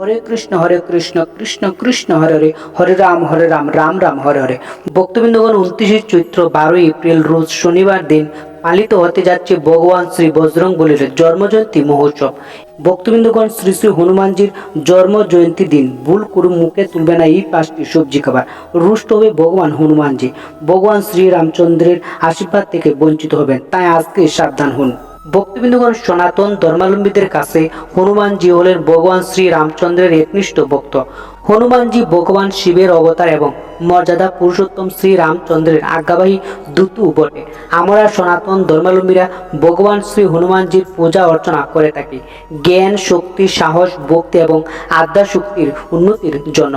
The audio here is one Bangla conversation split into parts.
হরে কৃষ্ণ হরে কৃষ্ণ কৃষ্ণ কৃষ্ণ, হরে হরে হরে রাম হরে রাম রাম রাম, হরে হরে। ভক্তবৃন্দগণ, উনত্রিশে চৈত্র, বারোই এপ্রিল, রোজ শনিবার দিন পালিত হতে যাচ্ছে ভগবান শ্রী বজরং বলির জন্মজয়ন্তী মহোৎসব। ভক্তবৃন্দগণ, শ্রী শ্রী হনুমানজির জন্ম জয়ন্তী দিন। ভুল করু মুখে তুলবে না এই পাঁচটি সবজি খাবার। রুষ্ট হবে ভগবান হনুমানজি। ভগবান শ্রী রামচন্দ্রের আশীর্বাদ থেকে বঞ্চিত হবেন। তাই আজকে সাবধান হন। ভক্তবৃন্দগণ সনাতন ধর্মাবলম্বীদের কাছে হনুমানজি হলেন ভগবান শ্রী রামচন্দ্রের একনিষ্ঠ ভক্ত। হনুমানজি ভগবান শিবের অবতার এবং মর্যাদা পুরুষোত্তম শ্রী রামচন্দ্রের আজ্ঞাবাহী দূতও বটে। আমরা সনাতন ধর্মাবলম্বীরা ভগবান শ্রী হনুমানজির পূজা অর্চনা করে থাকি। জ্ঞান, শক্তি, সাহস, ভক্তি এবং আধ্যা শক্তির উন্নতির জন্য।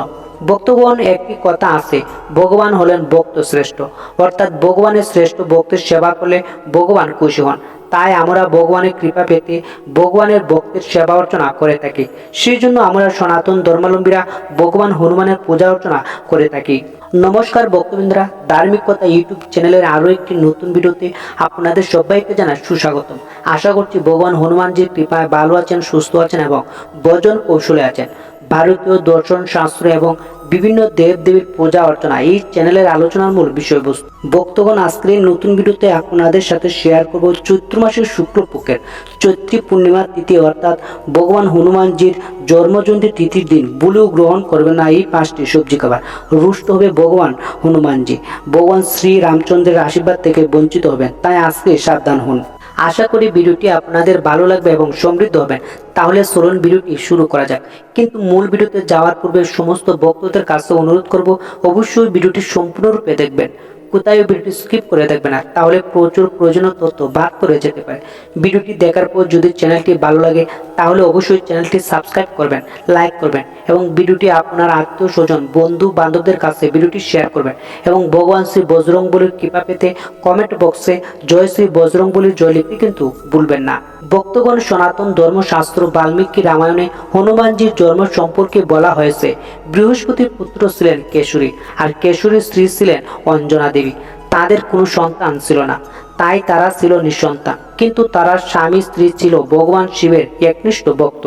ভক্তগণ একটি কথা আছে, ভগবান হলেন ভক্ত শ্রেষ্ঠ। অর্থাৎ ভগবানের শ্রেষ্ঠ ভক্তের সেবা করলে ভগবান খুশি হন। তাই আমরা ভগবানের কৃপা পেতে ভগবানের ভক্তের সেবা অর্চনা করে থাকি। সেই জন্য আমরা সনাতন ধর্মাবলম্বীরা ভগবান হনুমানের পূজা অর্চনা করে থাকি। নমস্কার ভক্তবৃন্দরা, ধার্মিক কথা ইউটিউব চ্যানেলের আরও একটি নতুন ভিডিওতে আপনাদের সবাইকে জানাই সুস্বাগতম। আশা করছি ভগবান হনুমানজির কৃপায় ভালো আছেন, সুস্থ আছেন এবং ভজন কৌশলে আছেন। ভারতীয় দর্শন, শাস্ত্র এবং বিভিন্ন দেব দেবীর পূজা অর্চনা এই চ্যানেলের আলোচনার মূল বিষয়বস্তু। ভক্তগণ, আজকের নতুন ভিডিওতে আপনাদের সাথে শেয়ার করব চৈত্র মাসের শুক্লপক্ষের চৈত্রী পূর্ণিমার তিথি, অর্থাৎ ভগবান হনুমানজির জন্মজয়ন্তী তিথির দিন। বুলেও গ্রহণ করবেন না এই পাঁচটি সবজি খাবার। রুষ্ট হবে ভগবান হনুমানজি। ভগবান শ্রী রামচন্দ্রের আশীর্বাদ থেকে বঞ্চিত হবেন। তাই আজকে সাবধান হন। আশা করি ভিডিওটি আপনাদের ভালো লাগবে এবং সমৃদ্ধ হবে। তাহলে চলুন ভিডিওটি শুরু করা যাক। কিন্তু মূল ভিডিওতে যাওয়ার পূর্বে সমস্ত ভক্তদের কাছে অনুরোধ করব, অবশ্যই ভিডিওটি সম্পূর্ণরূপে দেখবেন। কোথায় ভিডিওটি স্কিপ করে দেখবেন না, তাহলে প্রচুর প্রয়োজনীয় তথ্য বাদ করে যেতে পারে। ভিডিওটি দেখার পর যদি চ্যানেলটি ভালো লাগে, তাহলে অবশ্যই চ্যানেলটি সাবস্ক্রাইব করবেন লাইক করবেন এবং ভিডিওটি আপনার আত্মীয় স্বজন, বন্ধু বান্ধবদের কাছে ভিডিওটি শেয়ার করবেন এবং ভগবান শ্রী বজরং বলির কৃপা পেতে কমেন্ট বক্সে জয় শ্রী বজরং বলির জয় লিখতে কিন্তু ভুলবেন না। ভক্তগণ সনাতন ধর্মশাস্ত্র বাল্মীকি রামায়ণে হনুমানজির জন্ম সম্পর্কে বলা হয়েছে। বৃহস্পতির পুত্র ছিলেন কেশরী, আর কেশরীর স্ত্রী ছিলেন অঞ্জনা দেবী। তাদের কোনো সন্তান ছিল না, তাই তারা ছিল নিঃসন্তান। কিন্তু তারা স্বামী স্ত্রী ছিল ভগবান শিবের একনিষ্ঠ ভক্ত।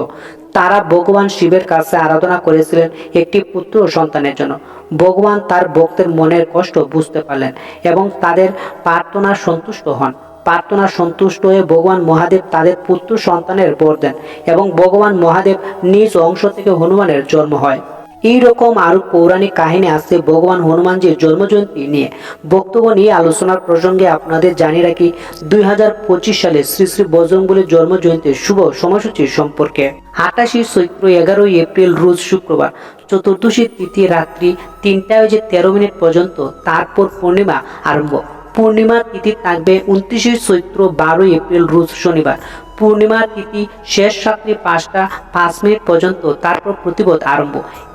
তারা ভগবান শিবের কাছে আরাধনা করেছিলেন একটি পুত্র সন্তানের জন্য। ভগবান তার ভক্তের মনের কষ্ট বুঝতে পারলেন এবং তাদের প্রার্থনা সন্তুষ্ট হন। প্রার্থনা সন্তুষ্ট হয়ে ভগবান মহাদেব তাদের পুত্র সন্তানের বর দেন এবং ভগবান মহাদেব নিজ অংশ থেকে হনুমানের জন্ম হয়। এই রকম আরও পৌরাণিক কাহিনী আছে ভগবান হনুমানজির জন্মজয়ন্তী নিয়ে। বক্তব্য নিয়ে আলোচনার প্রসঙ্গে আপনাদের জানিয়ে রাখি, দুই হাজার পঁচিশ সালে শ্রী শ্রী বজরঙ্গলের জন্মজয়ন্তীর শুভ সময়সূচি সম্পর্কে। আটাশি চৈত্র এগারোই এপ্রিল রোজ শুক্রবার, চতুর্দশী তৃতীয় রাত্রি তিনটায় যে তেরো মিনিট পর্যন্ত, তারপর পূর্ণিমা আরম্ভ। পূর্ণিমা তিথি থাকবে উনত্রিশে চৈত্র বারোই এপ্রিল, রোজ শনিবার। পূর্ণিমা তিথি শেষ রাত্রি পাঁচটা, পাঁচ মিনিট পর্যন্ত, তারপর প্রতিবোধ আরম্ভ।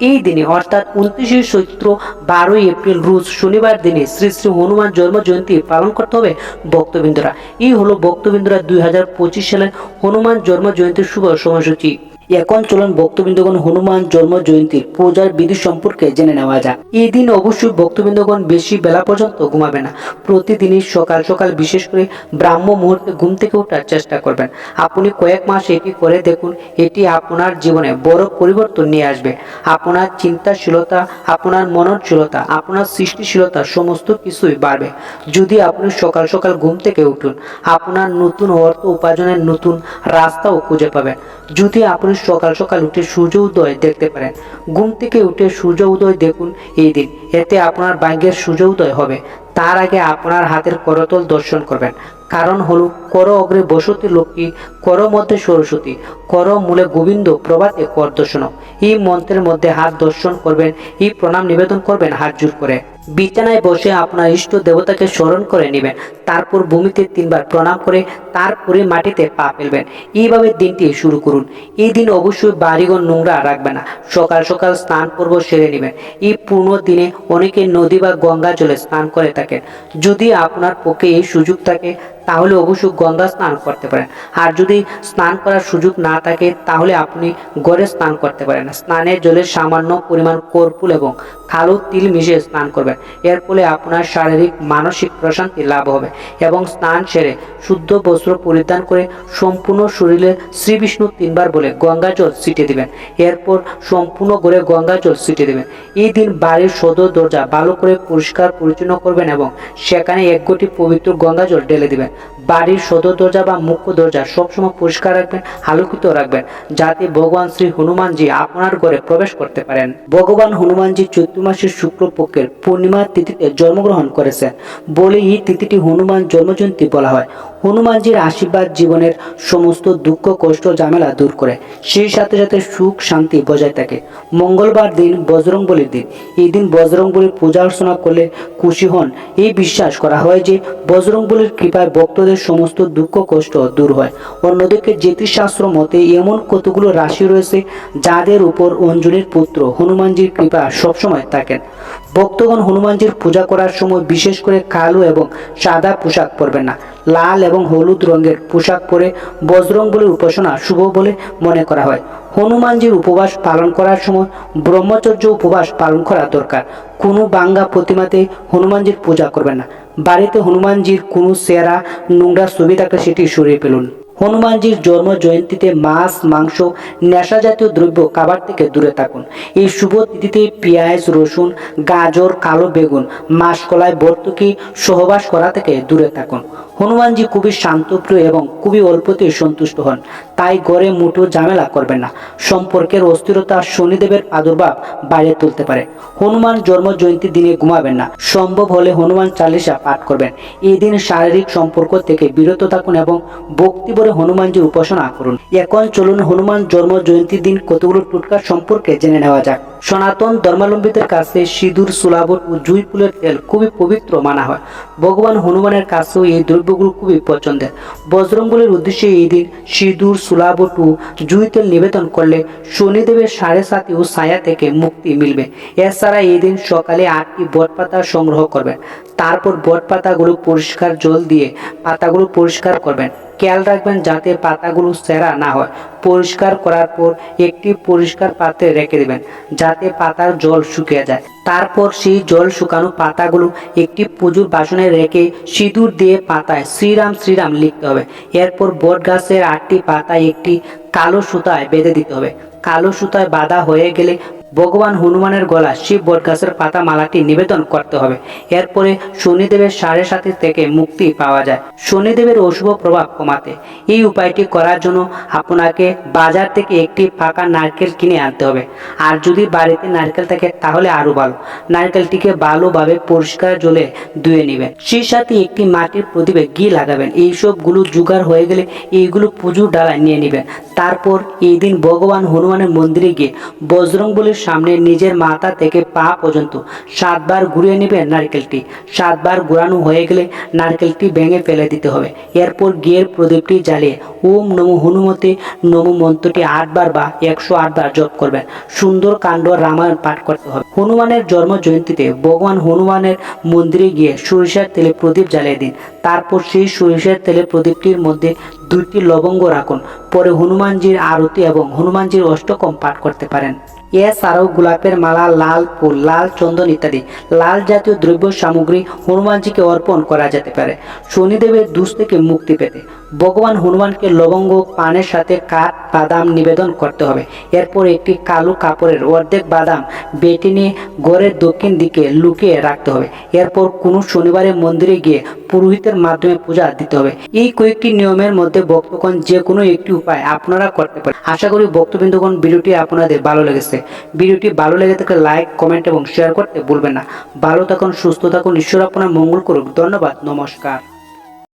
এই দিনে, অর্থাৎ উনত্রিশে চৈত্র বারোই এপ্রিল, রোজ শনিবার দিনে শ্রী শ্রী হনুমান জন্ম জয়ন্তী পালন করতে হবে ভক্তবৃন্দরা। এই হলো ভক্তবৃন্দরা দুই হাজার পঁচিশ সালের হনুমান জন্ম জয়ন্তীর শুভ সময়সূচি। এখন চলুন ভক্তবৃন্দগণ হনুমান জন্ম জয়ন্তীর পূজার বিধি সম্পর্কে জেনে নেওয়া যাক। এই দিন অবশ্যই ভক্তবৃন্দগণ বেশি বেলা পর্যন্ত ঘুমাবে না। প্রতিদিনই সকাল সকাল বিশেষ করে ব্রাহ্ম মুহূর্তে ঘুম থেকে ওঠার চেষ্টা করবেন। আপনি কয়েক মাস এটি করে দেখুন, এটি আপনার জীবনে বড় পরিবর্তন নিয়ে আসবে। আপনার চিন্তাশীলতা, আপনার মননশীলতা, আপনার সৃষ্টিশীলতা সমস্ত কিছুই বাড়বে। যদি আপনি সকাল সকাল ঘুম থেকে উঠুন, আপনার নতুন অর্থ উপার্জনের নতুন রাস্তাও খুঁজে পাবেন। যদি আপনি সকাল সকাল উঠে সূর্য উদয় দেখতে পারেন। ঘুম থেকে উঠে সূর্য উদয় দেখুন এই দিন। এতে আপনার ভাগ্যের সূর্য উদয় হবে। তার আগে আপনার হাতের করতল দর্শন করবেন। কারণ হলো, কর অগ্রে বসতি লক্ষ্মী, কর মধ্যে সরস্বতী, কর মূলে গোবিন্দ, প্রভাতে কর দর্শন এই মন্ত্রের মধ্যে হাত দর্শন করবেন, এই প্রণাম নিবেদন করবেন, হাত জোর করে। বিছানায় বসে আপনার ইষ্ট দেবতাকে স্মরণ করে নেবেন। তারপর ভূমিতে তিনবার প্রণাম করে তারপরে মাটিতে পা ফেলবেন। এইভাবে দিনটি শুরু করুন। এই দিন অবশ্যই বাড়িঘর নোংরা রাখবে না। সকাল সকাল স্নান পর্ব সেরে নেবেন। এই পূর্ণ দিনে অনেকে নদী বা গঙ্গা জলে স্নান করে থাকেন। যদি আপনার পক্ষে এই সুযোগ থাকে তাহলে অবশ্যই গঙ্গা স্নান করতে পারেন। আর যদি স্নান করার সুযোগ না থাকে, তাহলে আপনি গড়ে স্নান করতে পারেন। স্নানের জলের সামান্য পরিমাণ কর্পুল এবং কালো তিল মিশিয়ে স্নান করবেন। এর ফলে আপনার শারীরিক, মানসিক প্রশান্তি লাভ হবে এবং স্নান সেরে শুদ্ধ বস্ত্র পরিধান করে সম্পূর্ণ শরীরে শ্রীবিষ্ণু তিনবার বলে গঙ্গা জল ছিটিয়ে দিবেন। এরপর সম্পূর্ণ করে গঙ্গা জল ছিটিয়ে দেবেন। এই দিন বাড়ির সদর দরজা ভালো করে পরিষ্কার পরিচ্ছন্ন করবেন এবং সেখানে এক গটি পবিত্র গঙ্গা জল ঢেলে দিবেন। বাড়ির সদর দরজা বা মুখ্য দরজা সবসময় পরিষ্কার রাখবেন, আলোকিত রাখবেন, যাতে ভগবান শ্রী হনুমানজি আপনার ঘরে প্রবেশ করতে পারেন। ভগবান হনুমানজি চৈত্র মাসের শুক্লপক্ষের পূর্ণিমার তিথিতে জন্মগ্রহণ করেছেন। বলে এই তিথিটি হনুমান জন্মজয়ন্তী বলা হয়। হনুমানজির আশীর্বাদ জীবনের সমস্ত দুঃখ, কষ্ট, ঝামেলা দূর করে। সেই সাথে সাথে সুখ, শান্তি বজায় থাকে। মঙ্গলবার দিন বজরং বলির দিন। এই দিন বজরং বলির পূজা অর্চনা করলে খুশি হন। এই বিশ্বাস করা হয় যে বজরং বলির কৃপায় ভক্তদের সমস্ত দুঃখ, কষ্ট দূর হয়। অন্যদিকে জ্যোতিষশাস্ত্র মতে এমন কতগুলো রাশি রয়েছে যাদের উপর অঞ্জলির পুত্র হনুমানজির কৃপা সবসময় থাকেন। ভক্তগণ হনুমানজির পূজা করার সময় বিশেষ করে কালো এবং সাদা পোশাক পরবেন না। লাল এবং হলুদ রঙের পোশাক পরে বজরং বলির উপাসনা শুভ বলে মনে করা হয়। হনুমানজির উপবাস পালন করার সময় ব্রহ্মচর্য উপবাস পালন করা দরকার। কোনো বাঙ্গা প্রতিমাতে হনুমানজির পূজা করবেন না। বাড়িতে হনুমানজির কোনো সেরা নোংরা ছবি থাকলে সেটি সরিয়ে ফেলুন। হনুমানজির জন্ম জয়ন্তীতে মাছ, মাংস নেশা জাতীয় দ্রব্য খাবার থেকে দূরে থাকুন। এই শুভ তিথিতে পেঁয়াজ, রসুন, গাজর, কালো বেগুন, মাসকলাই, বর্তুকি সহবাস করা থেকে দূরে থাকুন। হনুমানজি খুবই শান্তপ্রিয় এবং খুবই অল্পতে সন্তুষ্ট হন। তাই গড়ে মুঠো ঝামেলা করবেন না। সম্পর্কের অস্থিরতা শনিদেবের প্রাদুর্ভাব বাইরে তুলতে পারে। হনুমান জন্ম জয়ন্তীর দিনে ঘুমাবেন না। সম্ভব হলে হনুমান চালিসা পাঠ করবেন। এই দিন শারীরিক সম্পর্ক থেকে বিরত থাকুন এবং ভক্তি ভরে হনুমানজির উপাসনা করুন। এখন চলুন হনুমান জন্ম জয়ন্তীর দিন কতগুলো টুটকা সম্পর্কে জেনে নেওয়া যাক। সনাতন ধর্মাবলম্বীদের কাছে সিঁদুর সুলাবট ও জুই ফুলের তেল খুবই পবিত্র মানা হয়। ভগবান হনুমানের কাছেও এই দ্রব্যগুলো খুবই পছন্দের। বজরঙ্গলের উদ্দেশ্যে এই দিন সিঁদুর সুলাবট ও জুই তেল নিবেদন করলে শনিদেবের সাড়ে সাতি ও ছায়া থেকে মুক্তি মিলবে। এছাড়া এই দিন সকালে আটটি বটপাতা সংগ্রহ করবেন। তারপর বটপাতাগুলো পরিষ্কার জল দিয়ে পাতাগুলো পরিষ্কার করবেন। খেয়াল রাখবেন যাতে পাতাগুলো সেরা না হয়। পরিষ্কার করার পর একটি পরিষ্কার পাত্রে রেখে দেবেন, যাতে পাতার জল শুকিয়ে যায়। তারপর সেই জল শুকানো পাতাগুলো একটি পুজোর বাসনে রেখে সিঁদুর দিয়ে পাতায় শ্রীরাম শ্রীরাম লিখতে হবে। এরপর বট গাছের আটটি পাতায় একটি কালো সুতায় বেঁধে দিতে হবে। কালো সুতায় বাঁধা হয়ে গেলে ভগবান হনুমানের গলা শিব বটগাছের পাতা মালাটি নিবেদন করতে হবে। এরপরে শনিদেবের সাড়ে সাথে থেকে মুক্তি পাওয়া যায়। শনিদেবের অশুভ প্রভাব কমাতে। এই উপায়টি করার জন্য আপনাকে বাজার থেকে একটি পাকা নারকেল কিনে আনতে হবে। আর যদি বাড়িতে নারকেল থাকে, তাহলে আরও ভালো। নারকেলটিকে ভালোভাবে পরিষ্কার জলে ধুয়ে নেবেন। সেই সাথে একটি মাটির প্রদীপে ঘি লাগাবেন। এই সবগুলো জোগাড় হয়ে গেলে এইগুলো পুজোর ডালায় নিয়ে নেবেন। তারপর এই দিন ভগবান হনুমানের মন্দিরে গিয়ে বজরং বলির সামনে নিজের মাথা থেকে পা পর্যন্ত। সাতবার ঘুরিয়ে নেবেন নারকেলটি। সাতবার ঘুরানো হয়ে গেলে নারকেলটি ভেঙে ফেলে দিতে হবে। এরপর গিয়ের প্রদীপটি জ্বালিয়ে ওম নমো হনুমতে নমো মন্ত্রটি আটবার বা একশো আটবার জপ করবেন। সুন্দর কাণ্ড রামায়ণ পাঠ করতে হবে। হনুমানের জন্ম জয়ন্তীতে ভগবান হনুমানের মন্দিরে গিয়ে সরিষার তেলে প্রদীপ জ্বালিয়ে দিন। তারপর সেই সরিষার তেলে প্রদীপটির মধ্যে দুইটি লবঙ্গ রাখুন। পরে হনুমানজির আরতি এবং হনুমানজির অষ্টকম পাঠ করতে পারেন। এছাড়াও গোলাপের মালা, লাল ফুল, লাল চন্দন ইত্যাদি। লাল জাতীয় দ্রব্য সামগ্রী হনুমানজিকে অর্পণ করা যেতে পারে। শনিদেবের দুষ থেকে মুক্তি পেতে। ভগবান হনুমানকে লবঙ্গ, পানের সাথে কাঠ বাদাম নিবেদন করতে হবে। এরপর একটি কালো কাপড়ের অর্ধেক বাদাম বেটে নিয়ে ঘরের দক্ষিণ দিকে লুকিয়ে রাখতে হবে। এরপর কোনো শনিবারে মন্দিরে গিয়ে পুরোহিতের মাধ্যমে পূজা দিতে হবে। এই কয়েকটি নিয়মের মধ্যে ভক্তগণ যে কোনো একটি উপায় আপনারা করতে পারেন। আশা করি ভক্তবৃন্দগণ ভিডিওটি আপনাদের ভালো লেগেছে। ভিডিওটি ভালো লেগে থাকলে লাইক, কমেন্ট এবং শেয়ার করতে ভুলবেন না। ভালো থাকুন, সুস্থ থাকুন, ঈশ্বর আপনার মঙ্গল করুক। ধন্যবাদ, নমস্কার।